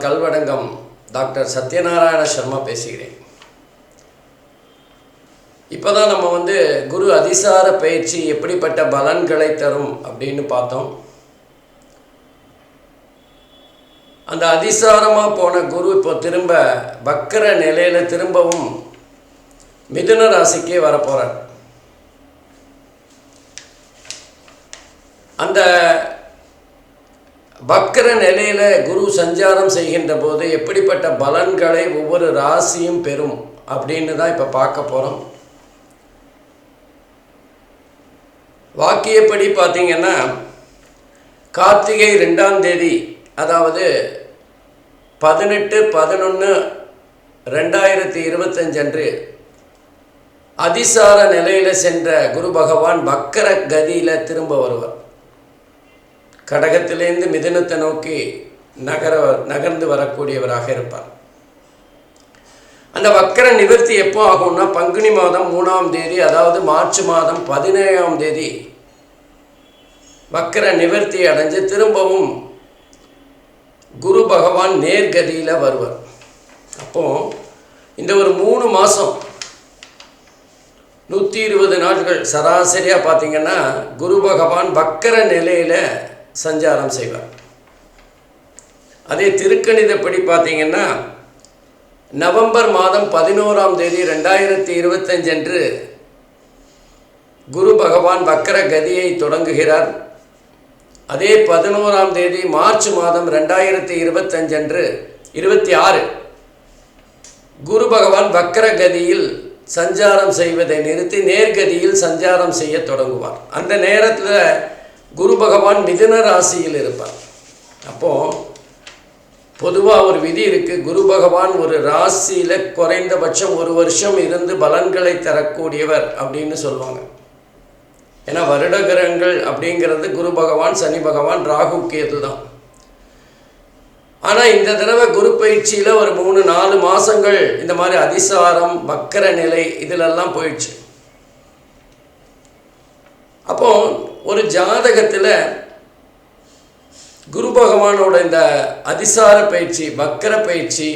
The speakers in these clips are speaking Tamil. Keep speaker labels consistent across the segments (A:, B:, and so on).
A: நான் கல்வடங்கம் டாக்டர் சத்யநாராயண சர்மா பேசுகிறேன். இப்போ தான் நம்ம வந்து குரு அதிசார பயிற்சி எப்படிப்பட்ட பலன்களை தரும் அப்படின்னு பார்த்தோம். அந்த அதிசாரமாக போன குரு இப்போ திரும்ப வக்கர நிலையில் திரும்பவும் மிதுன ராசிக்கே வரப்போகிறார் அந்த வக்கர நிலையில் குரு சஞ்சாரம் செய்கின்ற போது எப்படிப்பட்ட பலன்களை ஒவ்வொரு ராசியும் பெறும் அப்படின்னு தான் இப்போ பார்க்க போகிறோம் வாக்கியப்படி பார்த்தீங்கன்னா கார்த்திகை ரெண்டாம் தேதி அதாவது பதினெட்டு பதினொன்று ரெண்டாயிரத்தி இருபத்தஞ்சு அன்று அதிசார நிலையில் சென்ற குரு பகவான் வக்கர கதியில் திரும்ப வருவார். கடகத்திலேருந்து மிதனத்தை நோக்கி நகர நகர்ந்து வரக்கூடியவராக இருப்பார். அந்த வக்கர நிவர்த்தி எப்போ ஆகும்னா பங்குனி மாதம் மூணாம் தேதி அதாவது மார்ச் மாதம் பதினேழாம் தேதி வக்கர நிவர்த்தி அடைஞ்சு திரும்பவும் குரு பகவான் நேர்கதியில் வருவார். அப்போ இந்த ஒரு மூணு மாதம் நூற்றி இருபது நாட்கள் சராசரியாக பார்த்தீங்கன்னா குரு பகவான் வக்கர நிலையில் சஞ்சாரம் செய்வார். அதே திருக்கணிதப்படி பார்த்தீங்கன்னா நவம்பர் மாதம் பதினோராம் தேதி ரெண்டாயிரத்தி இருபத்தஞ்சு அன்று குரு பகவான் வக்கர கதியை தொடங்குகிறார். அதே பதினோராம் தேதி மார்ச் மாதம் ரெண்டாயிரத்தி இருபத்தஞ்சு அன்று இருபத்தி ஆறு குரு பகவான் வக்கர கதியில் சஞ்சாரம் செய்வதை நிறுத்தி நேர்கதியில் சஞ்சாரம் செய்ய தொடங்குவார். அந்த நேரத்தில் குரு பகவான் மிதன ராசியில் இருப்பார். அப்போது பொதுவாக ஒரு விதி இருக்குது குரு பகவான் ஒரு ராசியில் குறைந்தபட்சம் ஒரு வருஷம் இருந்து பலன்களை தரக்கூடியவர் அப்படின்னு சொல்லுவாங்க. ஏன்னா வருடகிரகங்கள் அப்படிங்கிறது குரு பகவான் சனி பகவான் ராகு கேது தான். ஆனால் இந்த தடவை குரு பயிற்சியில் ஒரு மூணு நாலு மாதங்கள் இந்த மாதிரி அதிசாரம் வக்கர நிலை இதிலெல்லாம் போயிடுச்சு. அப்போ ஒரு ஜாதகத்தில் குரு பகவானோட இந்த அதிசார பயிற்சி வக்கர பயிற்சி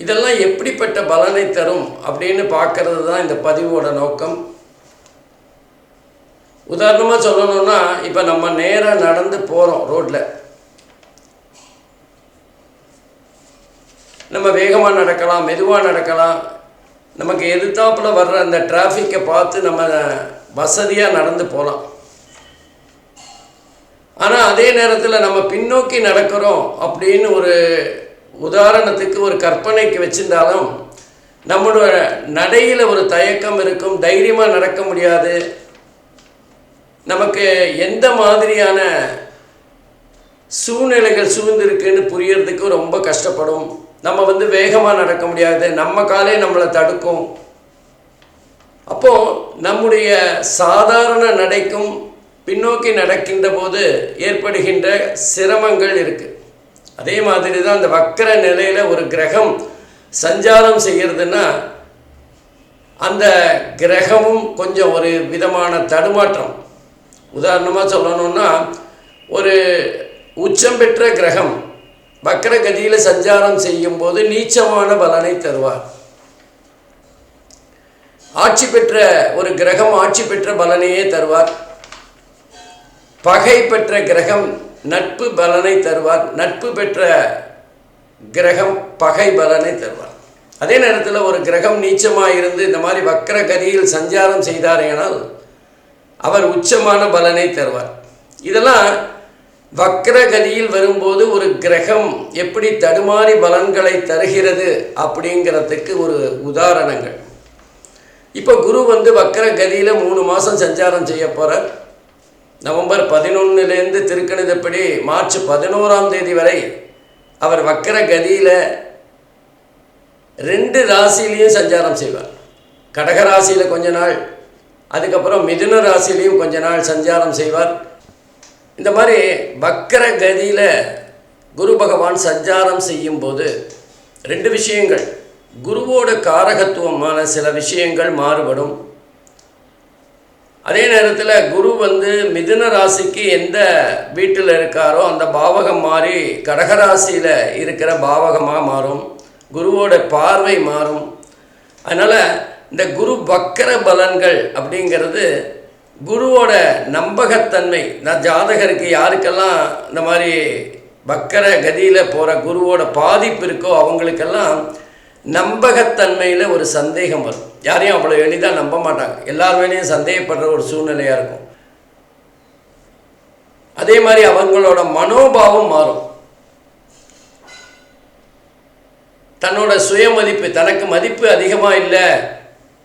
A: இதெல்லாம் எப்படிப்பட்ட பலனை தரும் அப்படின்னு பார்க்கறது தான் இந்த பதிவோட நோக்கம். உதாரணமாக சொல்லணும்னா இப்போ நம்ம நேராக நடந்து போகிறோம் ரோட்டில் நம்ம வேகமாக நடக்கலாம் மெதுவாக நடக்கலாம் நமக்கு எதிர்த்தாப்பில் வர்ற அந்த டிராஃபிக்கை பார்த்து நம்ம வசதியாக நடந்து போகலாம் ஆனால் அதே நேரத்தில் நம்ம பின்னோக்கி நடக்கிறோம் அப்படின்னு ஒரு உதாரணத்துக்கு ஒரு கற்பனைக்கு வச்சிருந்தாலும் நம்மளோட நடையில் ஒரு தயக்கம் இருக்கும் தைரியமாக நடக்க முடியாது. நமக்கு எந்த மாதிரியான சூழ்நிலைகள் சூழ்ந்திருக்குன்னு புரியறதுக்கு ரொம்ப கஷ்டப்படும். நம்ம வந்து வேகமாக நடக்க முடியாது. நம்ம காலே நம்மளை தடுக்கும். அப்போது நம்முடைய சாதாரண நடைக்கும் பின்னோக்கி நடக்கின்ற போது ஏற்படுகின்ற சிரமங்கள் இருக்குது அதே மாதிரி தான் அந்த வக்கர நிலையில் ஒரு கிரகம் சஞ்சாரம் செய்கிறதுனா அந்த கிரகமும் கொஞ்சம் ஒரு விதமான தடுமாற்றம். உதாரணமாக சொல்லணுன்னா ஒரு உச்சம் பெற்ற கிரகம் வக்கர கதியில் சஞ்சாரம் செய்யும்போது நீச்சமான பலனை தருவார். ஆட்சி பெற்ற ஒரு கிரகம் ஆட்சி பெற்ற பலனையே தருவார். பகை பெற்ற கிரகம் நட்பு பலனை தருவார். நட்பு பெற்ற கிரகம் பகை பலனை தருவார். அதே நேரத்தில் ஒரு கிரகம் நீச்சமாக இருந்து இந்த மாதிரி வக்கர கதியில் சஞ்சாரம் செய்தாரேனால் அவர் உச்சமான பலனை தருவார். இதெல்லாம் வக்ரகதியில் வரும்போது ஒரு கிரகம் எப்படி தடுமாறி பலன்களை தருகிறது அப்படிங்கிறதுக்கு ஒரு உதாரணங்கள். இப்போ குரு வந்து வக்ரகதியில் மூணு மாதம் சஞ்சாரம் செய்ய போகிறார் நவம்பர் பதினொன்னுலேருந்து திருக்கணிதப்படி மார்ச் பதினோராம் தேதி வரை அவர் வக்ரகதியில் ரெண்டு ராசிலையும் சஞ்சாரம் செய்வார். கடக ராசியில் கொஞ்ச நாள் அதுக்கப்புறம் மிதுன ராசிலையும் கொஞ்ச நாள் சஞ்சாரம் செய்வார். இந்த மாதிரி வக்கர கதியில் குரு பகவான் சஞ்சாரம் செய்யும்போது ரெண்டு விஷயங்கள். குருவோட காரகத்துவமான சில விஷயங்கள் மாறுபடும். அதே நேரத்தில் குரு வந்து மிதுன ராசிக்கு எந்த வீட்டில் இருக்காரோ அந்த பாவகம் மாறி கடகராசியில் இருக்கிற பாவகமாக மாறும். குருவோட பார்வை மாறும். அதனால் இந்த குரு வக்கர பலன்கள் அப்படிங்கிறது குருவோட நம்பகத்தன்மை. நான் ஜாதகருக்கு யாருக்கெல்லாம் இந்த மாதிரி வக்கர கதியில் போகிற குருவோட பாதிப்பு இருக்கோ அவங்களுக்கெல்லாம் நம்பகத்தன்மையில் ஒரு சந்தேகம் வரும். யாரையும் அவ்வளோ எளிதாக நம்ப மாட்டாங்க. எல்லார் மேலேயும் சந்தேகப்படுற ஒரு சூழ்நிலையாக இருக்கும். அதே மாதிரி அவங்களோட மனோபாவம் மாறும். தன்னோட சுயமதிப்பு தனக்கு மதிப்பு அதிகமாக இல்லை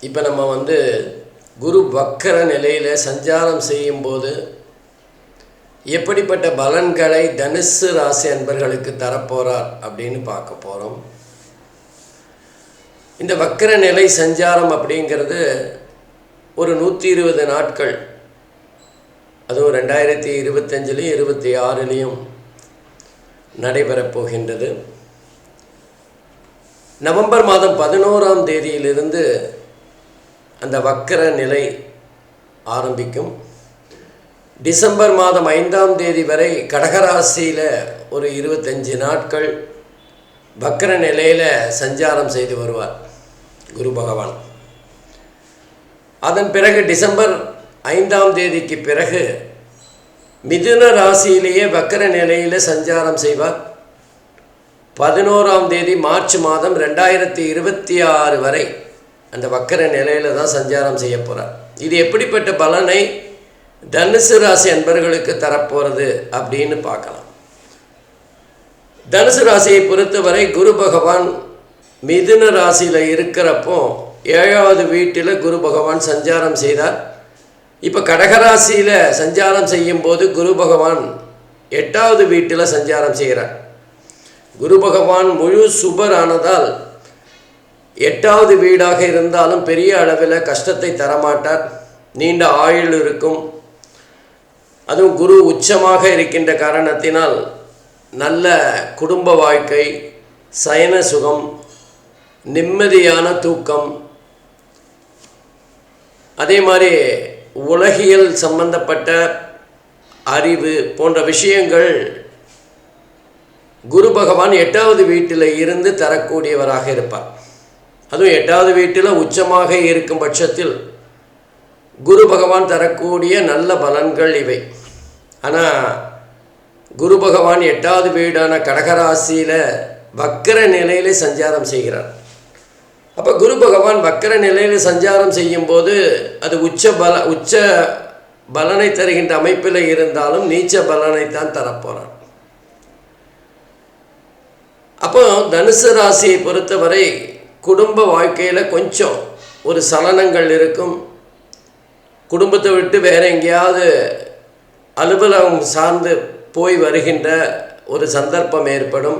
A: இப்போ நம்ம வந்து குரு வக்கர நிலையில் சஞ்சாரம் செய்யும்போது எப்படிப்பட்ட பலன்களை தனுசு ராசி அன்பர்களுக்கு தரப்போகிறார் அப்படின்னு பார்க்க போகிறோம் இந்த வக்கர நிலை சஞ்சாரம் அப்படிங்கிறது ஒரு நூற்றி இருபது நாட்கள். அதுவும் ரெண்டாயிரத்தி இருபத்தஞ்சிலையும் இருபத்தி ஆறுலேயும் நடைபெறப் போகின்றது. நவம்பர் மாதம் பதினோராம் தேதியிலிருந்து அந்த வக்கர நிலை ஆரம்பிக்கும். டிசம்பர் மாதம் ஐந்தாம் தேதி வரை கடகராசியில் ஒரு இருபத்தஞ்சி நாட்கள் வக்கர நிலையில் சஞ்சாரம் செய்து வருவார் குரு பகவான். அதன் பிறகு டிசம்பர் ஐந்தாம் தேதிக்கு பிறகு மிதுன ராசியிலேயே வக்கர நிலையில் சஞ்சாரம் செய்வார். பதினோராம் தேதி மார்ச் மாதம் ரெண்டாயிரத்தி இருபத்தி ஆறு வரை அந்த வக்கர நிலையில தான் சஞ்சாரம் செய்ய போகிறார் இது எப்படிப்பட்ட பலனை தனுசு ராசி அன்பர்களுக்கு தரப்போகிறது அப்படின்னு பார்க்கலாம். தனுசு ராசியை பொறுத்தவரை குரு பகவான் மிதுன ராசியில் இருக்கிறப்போ ஏழாவது வீட்டில் குரு பகவான் சஞ்சாரம் செய்தார். இப்போ கடகராசியில் சஞ்சாரம் செய்யும்போது குரு பகவான் எட்டாவது வீட்டில் சஞ்சாரம் செய்கிறார். குரு பகவான் முழு சுபர் ஆனதால் எட்டாவது வீடாக இருந்தாலும் பெரிய அளவில் கஷ்டத்தை தரமாட்டார். நீண்ட ஆயுள் இருக்கும். அதுவும் குரு உச்சமாக இருக்கின்ற காரணத்தினால் நல்ல குடும்ப வாழ்க்கை சயன சுகம் நிம்மதியான தூக்கம். அதே மாதிரி உலகியல் சம்பந்தப்பட்ட அறிவு போன்ற விஷயங்கள் குரு பகவான் எட்டாவது வீட்டில் இருந்து தரக்கூடியவராக இருப்பார். அதுவும் எட்டாவது வீட்டில் உச்சமாக இருக்கும் பட்சத்தில் குரு பகவான் தரக்கூடிய நல்ல பலன்கள் இவை. ஆனால் குரு பகவான் எட்டாவது வீடான கடகராசியில் வக்கர நிலையில் சஞ்சாரம் செய்கிறார். அப்போ குரு பகவான் வக்கர நிலையில் சஞ்சாரம் செய்யும்போது அது உச்ச பல உச்ச பலனை தருகின்ற அமைப்பில் இருந்தாலும் நீச்ச பலனை தான் தரப்போகிறார் அப்போ தனுசு ராசியை பொறுத்தவரை குடும்ப வாழ்க்கையில் கொஞ்சம் ஒரு சலனங்கள் இருக்கும். குடும்பத்தை விட்டு வேற எங்கேயாவது அலுவலகம் சார்ந்து போய் வருகின்ற ஒரு சந்தர்ப்பம் ஏற்படும்.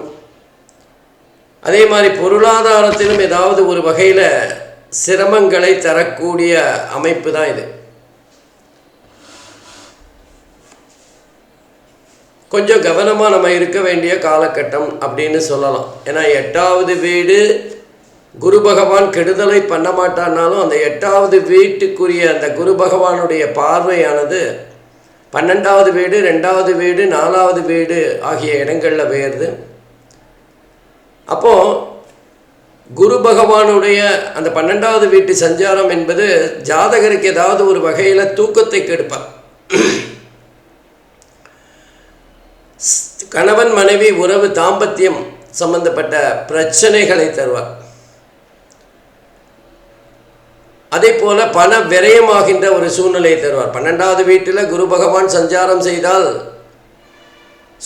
A: அதே மாதிரி பொருளாதாரத்திலும் ஏதாவது ஒரு வகையில் சிரமங்களை தரக்கூடிய அமைப்பு தான் இது. கொஞ்சம் கவனமாக நம்ம இருக்க வேண்டிய காலகட்டம் அப்படின்னு சொல்லலாம். ஏன்னா எட்டாவது வீடு குரு பகவான் கெடுதலை பண்ண மாட்டானாலும் அந்த எட்டாவது வீட்டுக்குரிய அந்த குரு பகவானுடைய பார்வையானது பன்னெண்டாவது வீடு ரெண்டாவது வீடு நாலாவது வீடு ஆகிய இடங்களில் வேறுது அப்போது குரு பகவானுடைய அந்த பன்னெண்டாவது வீட்டு சஞ்சாரம் என்பது ஜாதகருக்கு ஏதாவது ஒரு வகையில் தூக்கத்தை கெடுப்பார் கணவன் மனைவி உறவு தாம்பத்தியம் சம்பந்தப்பட்ட பிரச்சனைகளை தருவார். அதே போல பண விரயமாகின்ற ஒரு சூழ்நிலையை தருவார். பன்னெண்டாவது வீட்டில் குரு பகவான் சஞ்சாரம் செய்தால்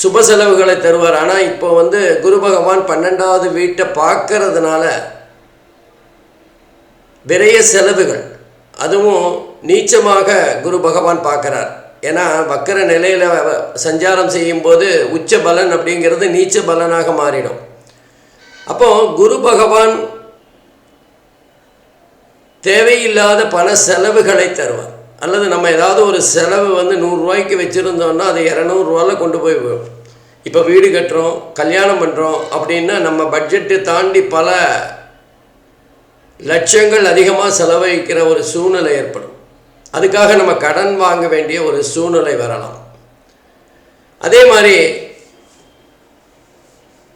A: சுப செலவுகளை தருவார். ஆனால் இப்போ வந்து குரு பகவான் பன்னெண்டாவது வீட்டை பார்க்கறதுனால விரைய செலவுகள் அதுவும் நீச்சமாக குரு பகவான் பார்க்குறார். ஏன்னா வக்கர நிலையில் சஞ்சாரம் செய்யும்போது உச்ச பலன் அப்படிங்கிறது நீச்ச பலனாக மாறிடும். அப்போ குரு பகவான் தேவையில்லாத பண செலவுகளை தருவார். அல்லது நம்ம ஏதாவது ஒரு செலவு வந்து நூறுரூவாய்க்கு வச்சுருந்தோன்னா அதை இரநூறுவால கொண்டு போய் இப்போ வீடு கட்டுறோம் கல்யாணம் பண்ணுறோம் அப்படின்னா நம்ம பட்ஜெட்டு தாண்டி பல லட்சங்கள் அதிகமாக செலவழிக்கிற ஒரு சூழ்நிலை ஏற்படும். அதுக்காக நம்ம கடன் வாங்க வேண்டிய ஒரு சூழ்நிலை வரலாம். அதே மாதிரி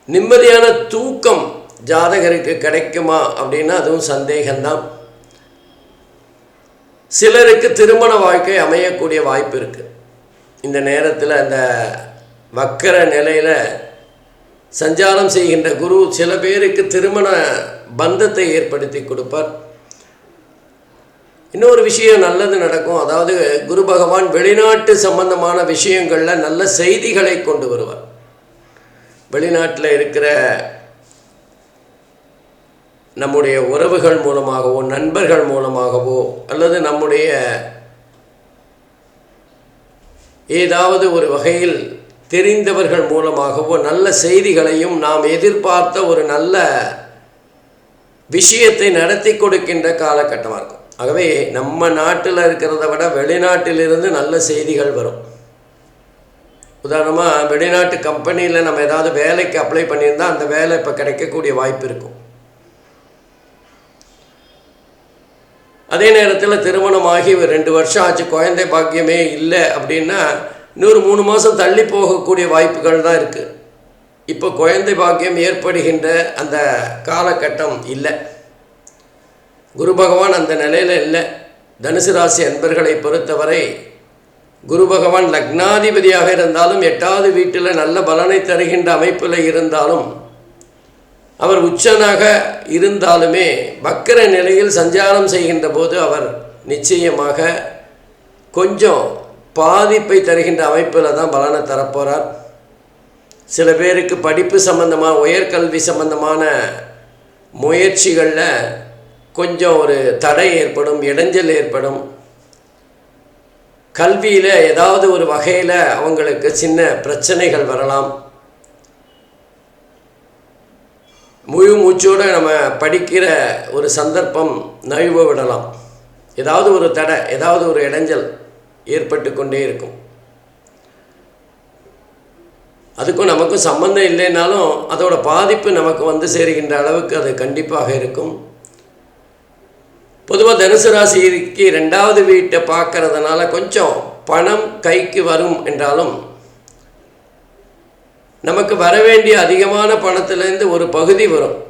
A: நிம்மதியான தூக்கம் ஜாதகருக்கு கிடைக்குமா அப்படின்னா அதுவும் சந்தேகம்தான். சிலருக்கு திருமண வாழ்க்கை அமையக்கூடிய வாய்ப்பு இருக்குது இந்த நேரத்தில் அந்த வக்கர நிலையில் சஞ்சாரம் செய்கின்ற குரு சில பேருக்கு திருமண பந்தத்தை ஏற்படுத்தி கொடுப்பார். இன்னொரு விஷயம் நல்லது நடக்கும். அதாவது குரு பகவான் வெளிநாட்டு சம்பந்தமான விஷயங்களில் நல்ல செய்திகளை கொண்டு வருவார். வெளிநாட்டில் இருக்கிற நம்முடைய உறவுகள் மூலமாகவோ நண்பர்கள் மூலமாகவோ அல்லது நம்முடைய ஏதாவது ஒரு வகையில் தெரிந்தவர்கள் மூலமாகவோ நல்ல செய்திகளையும் நாம் எதிர்பார்த்த ஒரு நல்ல விஷயத்தை நடத்தி கொடுக்கின்ற காலகட்டமாக இருக்கும். ஆகவே நம்ம நாட்டில் இருக்கிறத விட வெளிநாட்டிலிருந்து நல்ல செய்திகள் வரும். உதாரணமாக வெளிநாட்டு கம்பெனியில் நம்ம ஏதாவது வேலைக்கு அப்ளை பண்ணியிருந்தால் அந்த வேலை இப்போ கிடைக்கக்கூடிய வாய்ப்பு இருக்கும். அதே நேரத்தில் திருமணமாகி ரெண்டு வருஷம் ஆச்சு குழந்தை பாக்கியமே இல்லை அப்படின்னா இன்னொரு மூணு மாதம் தள்ளி போகக்கூடிய வாய்ப்புகள் தான் இருக்குது இப்போ குழந்தை பாக்கியம் ஏற்படுகின்ற அந்த காலகட்டம் இல்லை. குரு பகவான் அந்த நிலையில் இல்லை. தனுசு ராசி அன்பர்களை பொறுத்தவரை குரு பகவான் லக்னாதிபதியாக இருந்தாலும் எட்டாவது வீட்டில் நல்ல பலனை தருகின்ற அமைப்பில் இருந்தாலும் அவர் உச்சனாக இருந்தாலுமே வக்கர நிலையில் சஞ்சாரம் செய்கின்ற போது அவர் நிச்சயமாக கொஞ்சம் பாதிப்பை தருகின்ற அமைப்பில் தான் பலனை தரப்போகிறார் சில பேருக்கு படிப்பு சம்பந்தமாக உயர்கல்வி சம்பந்தமான முயற்சிகளில் கொஞ்சம் ஒரு தடை ஏற்படும் இடைஞ்சல் ஏற்படும். கல்வியில் ஏதாவது ஒரு வகையில் அவங்களுக்கு சின்ன பிரச்சனைகள் வரலாம். முழு மூச்சோடு நம்ம படிக்கிற ஒரு சந்தர்ப்பம் நழுவ விடலாம். ஏதாவது ஒரு தடை ஏதாவது ஒரு இடைஞ்சல் ஏற்பட்டு கொண்டே இருக்கும். அதுக்கும் நமக்கும் சம்மந்தம் இல்லைனாலும் அதோட பாதிப்பு நமக்கு வந்து சேருகின்ற அளவுக்கு அது கண்டிப்பாக இருக்கும். பொதுவாக தனுசு ராசிக்கு ரெண்டாவது வீட்டை பார்க்கறதுனால கொஞ்சம் பணம் கைக்கு வரும் என்றாலும் நமக்கு வர வேண்டிய அதிகமான பணத்திலேருந்து ஒரு பகுதி வரும்.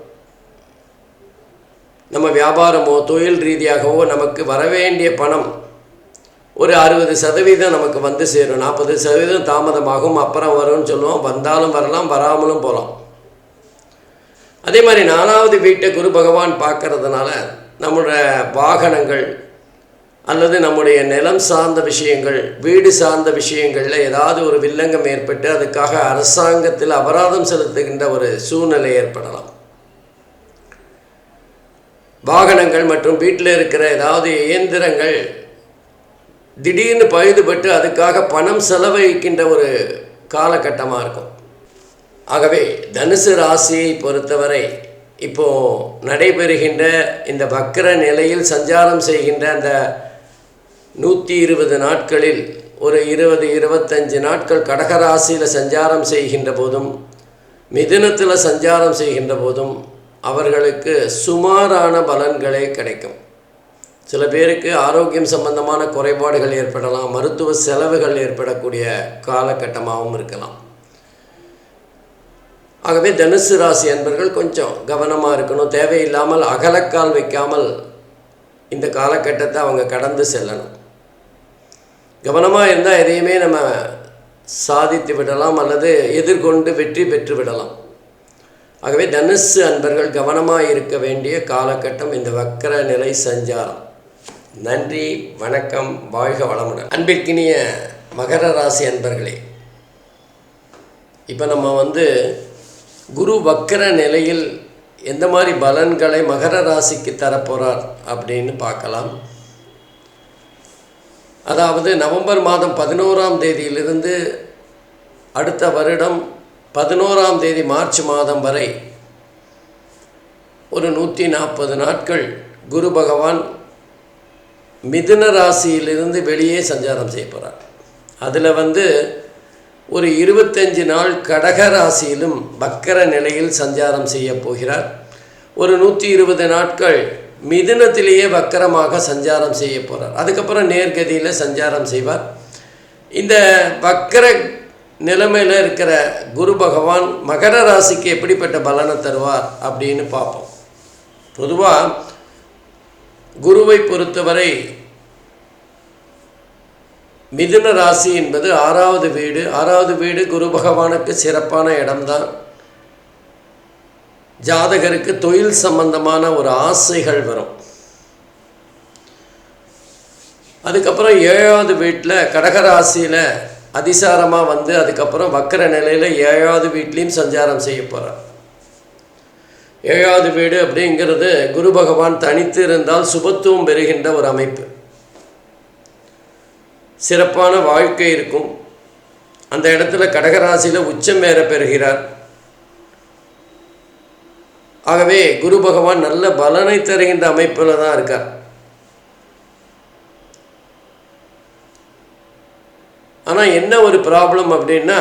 A: நம்ம வியாபாரமோ தொழில் ரீதியாகவோ நமக்கு வர வேண்டிய பணம் ஒரு அறுபது சதவீதம் நமக்கு வந்து சேரும். நாற்பது சதவீதம் தாமதமாகும் அப்புறம் வரும்னு சொல்லுவோம். வந்தாலும் வரலாம் வராமலும் போகலாம். அதே மாதிரி நாலாவது வீட்டை குரு பகவான் பார்க்கறதுனால நம்மளோட வாகனங்கள் அல்லது நம்முடைய நிலம் சார்ந்த விஷயங்கள் வீடு சார்ந்த விஷயங்களில் ஏதாவது ஒரு வில்லங்கம் ஏற்பட்டு அதுக்காக அரசாங்கத்தில் அபராதம் செலுத்துகின்ற ஒரு சூழ்நிலை ஏற்படலாம். வாகனங்கள் மற்றும் வீட்டில் இருக்கிற ஏதாவது இயந்திரங்கள் திடீர்னு பழுதுபட்டு அதுக்காக பணம் செலவழிக்கின்ற ஒரு காலகட்டமாக இருக்கும். ஆகவே தனுசு ராசியை பொறுத்தவரை இப்போ நடைபெறுகின்ற இந்த வக்கர நிலையில் சஞ்சாரம் செய்கின்ற அந்த நூற்றி இருபது நாட்களில் ஒரு இருபது இருபத்தஞ்சு நாட்கள் கடகராசியில் சஞ்சாரம் செய்கின்ற போதும் மிதுனத்தில் சஞ்சாரம் செய்கின்ற போதும் அவர்களுக்கு சுமாரான பலன்களே கிடைக்கும். சில பேருக்கு ஆரோக்கியம் சம்பந்தமான குறைபாடுகள் ஏற்படலாம் மருத்துவ செலவுகள் ஏற்படக்கூடிய காலகட்டமாகவும் இருக்கலாம். ஆகவே தனுசு ராசி அன்பர்கள் கொஞ்சம் கவனமாக இருக்கணும் தேவையில்லாமல் அகலக்கால் வைக்காமல் இந்த காலகட்டத்தை அவங்க கடந்து செல்லணும். கவனமாக இருந்தால் எதையுமே நம்ம சாதித்து விடலாம் அல்லது எதிர்கொண்டு வெற்றி பெற்று விடலாம். ஆகவே தனுசு அன்பர்கள் கவனமாக இருக்க வேண்டிய காலகட்டம் இந்த வக்கர நிலை சஞ்சாரம். நன்றி வணக்கம் வாழ்க வளமுடன். அன்பிற்கினிய மகர ராசி அன்பர்களே இப்போ நம்ம வந்து குரு வக்கர நிலையில் எந்த மாதிரி பலன்களை மகர ராசிக்கு தரப்போகிறார் அப்படின்னு பார்க்கலாம். அதாவது நவம்பர் மாதம் பதினோராம் தேதியிலிருந்து அடுத்த வருடம் பதினோராம் தேதி மார்ச் மாதம் வரை ஒரு நூற்றி நாற்பது நாட்கள் குரு பகவான் மிதுன ராசியிலிருந்து வெளியே சஞ்சாரம் செய்ய போகிறார் அதில் வந்து ஒரு இருபத்தஞ்சு நாள் கடக ராசியிலும் வக்கர நிலையில் சஞ்சாரம் செய்ய போகிறார். ஒரு நூற்றி இருபது நாட்கள் மிதுனத்திலேயே வக்கரமாக சஞ்சாரம் செய்ய போகிறார் அதுக்கப்புறம் நேர்கதியில் சஞ்சாரம் செய்வார். இந்த வக்கர நிலைமையில் இருக்கிற குரு பகவான் மகர ராசிக்கு எப்படிப்பட்ட பலனை தருவார் அப்படின்னு பார்ப்போம். பொதுவாக குருவை பொறுத்தவரை மிதுன ராசி என்பது ஆறாவது வீடு. ஆறாவது வீடு குரு பகவானுக்கு சிறப்பான இடம்தான். ஜாதகருக்கு தொழில் சம்பந்தமான ஒரு ஆசைகள் வரும். அதுக்கப்புறம் ஏழாவது வீட்டில் கடகராசியில் அதிசாரமாக வந்து அதுக்கப்புறம் வக்கர நிலையில் ஏழாவது வீட்லேயும் சஞ்சாரம் செய்ய போகிறார் ஏழாவது வீடு அப்படிங்கிறது குரு பகவான் தனித்து இருந்தால் சுபத்துவம் பெறுகின்ற ஒரு அமைப்பு. சிறப்பான வாழ்க்கை இருக்கும். அந்த இடத்துல கடகராசியில் உச்சம் வேற பெறுகிறார். ஆகவே குரு பகவான் நல்ல பலனை தருகின்ற அமைப்பில் தான் இருக்கார். ஆனால் என்ன ஒரு ப்ராப்ளம் அப்படின்னா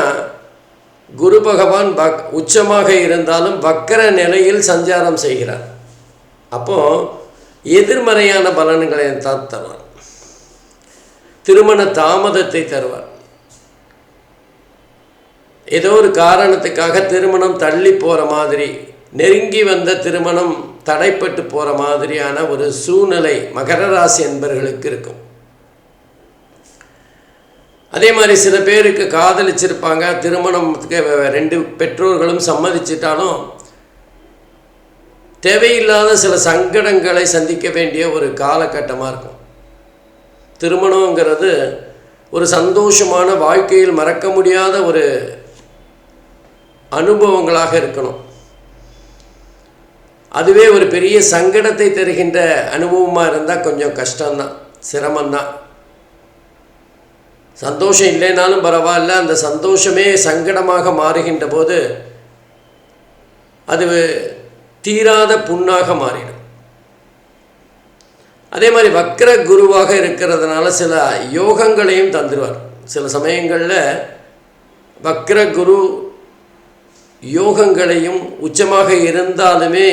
A: குரு பகவான் பக் உச்சமாக இருந்தாலும் வக்கர நிலையில் சஞ்சாரம் செய்கிறார். அப்போது எதிர்மறையான பலன்களை தான் தருவார். திருமண தாமதத்தை தருவார். ஏதோ ஒரு காரணத்துக்காக திருமணம் தள்ளி போகிற மாதிரி நெருங்கி வந்த திருமணம் தடைப்பட்டு போகிற மாதிரியான ஒரு சூழ்நிலை மகர ராசி என்பர்களுக்கு இருக்கும். அதே மாதிரி சில பேருக்கு காதலிச்சிருப்பாங்க. திருமணத்துக்கு ரெண்டு பெற்றோர்களும் சம்மதிச்சிட்டாலும் தேவையில்லாத சில சங்கடங்களை சந்திக்க வேண்டிய ஒரு காலகட்டமாக இருக்கும். திருமணங்கிறது ஒரு சந்தோஷமான வாழ்க்கையில் மறக்க முடியாத ஒரு அனுபவங்களாக இருக்கணும். அதுவே ஒரு பெரிய சங்கடத்தை தருகின்ற அனுபவமாக இருந்தால் கொஞ்சம் கஷ்டம்தான் சிரமம்தான். சந்தோஷம் இல்லைனாலும் பரவாயில்ல அந்த சந்தோஷமே சங்கடமாக மாறுகின்ற போது அது தீராத புண்ணாக மாறிடும். அதே மாதிரி வக்கர குருவாக இருக்கிறதுனால சில யோகங்களையும் தந்துடுவார் சில சமயங்களில் வக்கர குரு யோகங்களையும் உச்சமாக இருந்தாலுமே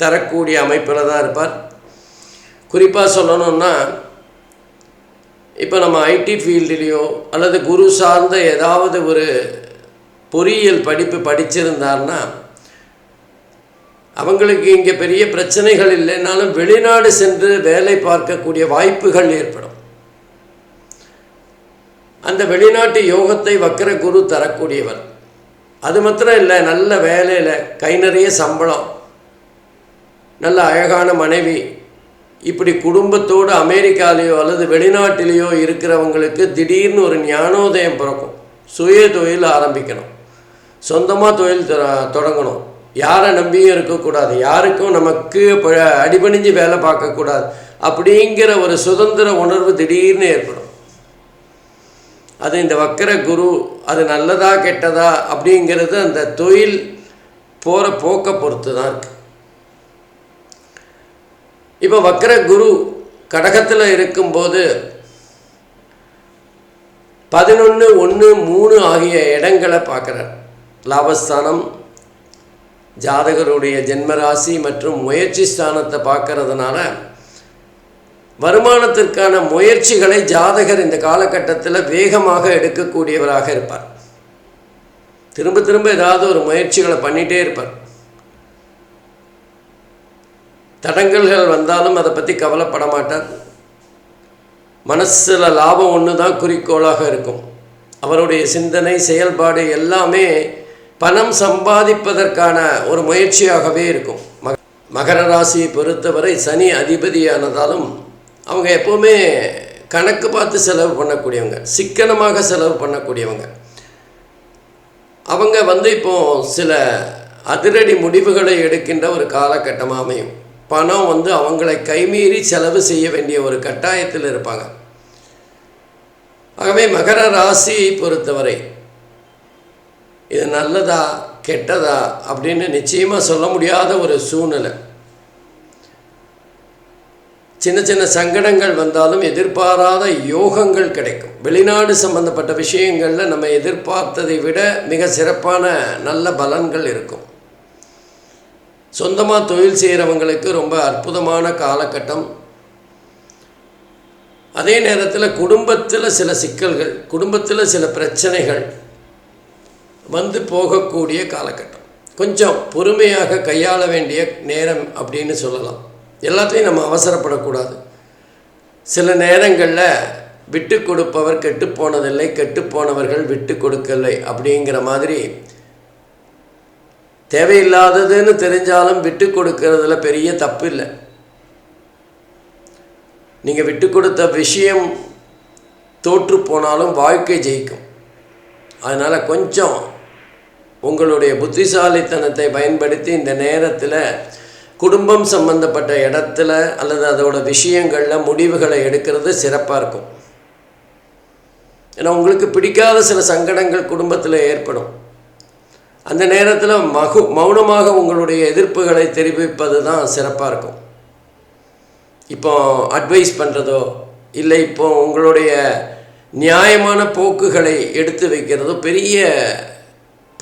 A: தரக்கூடிய அமைப்பில் தான் இருப்பார். குறிப்பாக சொல்லணும்னா இப்போ நம்ம ஐடி ஃபீல்டுலேயோ அல்லது குரு சார்ந்த ஏதாவது ஒரு பொறியியல் படிப்பு படிச்சிருந்தார்னா அவங்களுக்கு இங்கே பெரிய பிரச்சனைகள் இல்லைனாலும் வெளிநாடு சென்று வேலை பார்க்கக்கூடிய வாய்ப்புகள் ஏற்படும். அந்த வெளிநாட்டு யோகத்தை வக்கர குரு தரக்கூடியவர். அது மாத்திரம் இல்லை நல்ல வேலையில் கை நிறைய சம்பளம். நல்ல அழகான மனைவி. இப்படி குடும்பத்தோடு அமெரிக்காலேயோ அல்லது வெளிநாட்டிலேயோ இருக்கிறவங்களுக்கு திடீர்னு ஒரு ஞானோதயம் பிறக்கும். சுய தொழில் ஆரம்பிக்கணும். சொந்தமாக தொழில் தொடங்கணும். யாரை நம்பியும் இருக்கக்கூடாது. யாருக்கும் நமக்கு அடிபணிஞ்சு வேலை பார்க்கக்கூடாது. அப்படிங்கிற ஒரு சுதந்திர உணர்வு திடீர்னு ஏற்படும். அது இந்த வக்கர குரு அது நல்லதா கெட்டதா அப்படிங்கிறது அந்த தொழில் போகிற போக்கை பொறுத்து தான் இருக்குது இப்போ வக்கர குரு கடகத்தில் இருக்கும்போது பதினொன்று ஒன்று மூணு ஆகிய இடங்களை பார்க்குறார். லாபஸ்தானம் ஜாதகருடைய ஜென்மராசி மற்றும் முயற்சி ஸ்தானத்தை பார்க்கறதுனால வருமானத்திற்கான முயற்சிகளை ஜாதகர் இந்த காலகட்டத்தில் வேகமாக எடுக்கக்கூடியவராக இருப்பார். திரும்ப திரும்ப ஏதாவது ஒரு முயற்சிகளை பண்ணிகிட்டே இருப்பார். தடங்கல்கள் வந்தாலும் அதை பற்றி கவலைப்பட மாட்டார். மனசில் லாபம் ஒன்று தான் குறிக்கோளாக இருக்கும். அவருடைய சிந்தனை செயல்பாடு எல்லாமே பணம் சம்பாதிப்பதற்கான ஒரு முயற்சியாகவே இருக்கும். மக மகர ராசியை பொறுத்தவரை சனி அதிபதியானதாலும் அவங்க எப்போவுமே கணக்கு பார்த்து செலவு பண்ணக்கூடியவங்க சிக்கனமாக செலவு பண்ணக்கூடியவங்க. அவங்க வந்து இப்போ சில அதிரடி முடிவுகளை எடுக்கின்ற ஒரு காலகட்டமாக அமையும். பணம் வந்து அவங்களை கைமீறி செலவு செய்ய வேண்டிய ஒரு கட்டாயத்தில் இருப்பாங்க. ஆகவே மகர ராசியை பொறுத்தவரை இது நல்லதா கெட்டதா அப்படின்னு நிச்சயமாக சொல்ல முடியாத ஒரு சூழ்நிலை. சின்ன சின்ன சங்கடங்கள் வந்தாலும் எதிர்பாராத யோகங்கள் கிடைக்கும். வெளிநாடு சம்பந்தப்பட்ட விஷயங்களில் நம்ம எதிர்பார்த்ததை விட மிக சிறப்பான நல்ல பலன்கள் இருக்கும். சொந்தமாக தொழில் செய்கிறவங்களுக்கு ரொம்ப அற்புதமான காலகட்டம். அதே நேரத்தில் குடும்பத்தில் சில சிக்கல்கள் குடும்பத்தில் சில பிரச்சனைகள் வந்து போகக்கூடிய காலகட்டம். கொஞ்சம் பொறுமையாக கையாள வேண்டிய நேரம் அப்படின்னு சொல்லலாம். எல்லாத்தையும் நம்ம அவசரப்படக்கூடாது. சில நேரங்களில் விட்டு கொடுப்பவர் கெட்டு போனதில்லை கெட்டு போனவர்கள் விட்டு கொடுக்கலை அப்படிங்கிற மாதிரி தேவையில்லாததுன்னு தெரிஞ்சாலும் விட்டு கொடுக்கறதுல பெரிய தப்பு இல்லை நீங்கள் விட்டு கொடுத்த விஷயம் தோற்று போனாலும் வாழ்க்கை ஜெயிக்கும். அதனால் கொஞ்சம் உங்களுடைய புத்திசாலித்தனத்தை பயன்படுத்தி இந்த நேரத்தில் குடும்பம் சம்பந்தப்பட்ட இடத்துல அல்லது அதோட விஷயங்களில் முடிவுகளை எடுக்கிறது சிறப்பாக இருக்கும். ஏன்னா உங்களுக்கு பிடிக்காத சில சங்கடங்கள் குடும்பத்தில் ஏற்படும். அந்த நேரத்தில் மகு மௌனமாக உங்களுடைய எதிர்ப்புகளை தெரிவிப்பது தான் சிறப்பாக இருக்கும். இப்போ அட்வைஸ் பண்ணுறதோ இல்லை இப்போ உங்களுடைய நியாயமான போக்குகளை எடுத்து வைக்கிறதோ பெரிய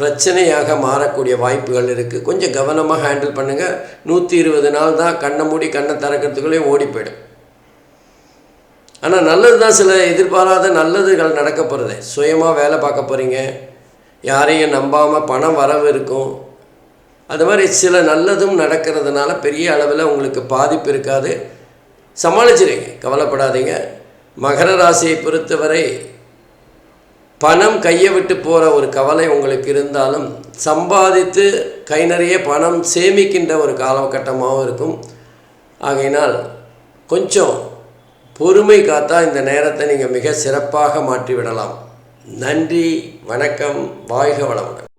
A: பிரச்சனையாக மாறக்கூடிய வாய்ப்புகள் இருக்குது கொஞ்சம் கவனமாக ஹேண்டில் பண்ணுங்கள் நூற்றி இருபது நாள் தான் கண்ணை மூடி கண்ணை திறக்கிறதுக்குள்ளே ஓடி போயிடும். ஆனால் நல்லது தான் சில எதிர்பாராத நல்லதுகள் நடக்க போகிறது சுயமாக வேலை பார்க்க போகிறீங்க யாரையும் நம்பாமல் பணம் வரவு இருக்கும். அது மாதிரி சில நல்லதும் நடக்கிறதுனால பெரிய அளவில் உங்களுக்கு பாதிப்பு இருக்காது. சமாளிச்சிருங்க. கவலைப்படாதீங்க. மகர ராசியை பொறுத்தவரை பணம் கையை விட்டு போகிற ஒரு கவலை உங்களுக்கு இருந்தாலும் சம்பாதித்து கை நிறைய பணம் சேமிக்கின்ற ஒரு காலகட்டமாகவும் இருக்கும். ஆகையினால் கொஞ்சம் பொறுமை காத்தா இந்த நேரத்தை நீங்கள் மிக சிறப்பாக மாற்றிவிடலாம். நன்றி வணக்கம் வாழ்க வளமுடன்.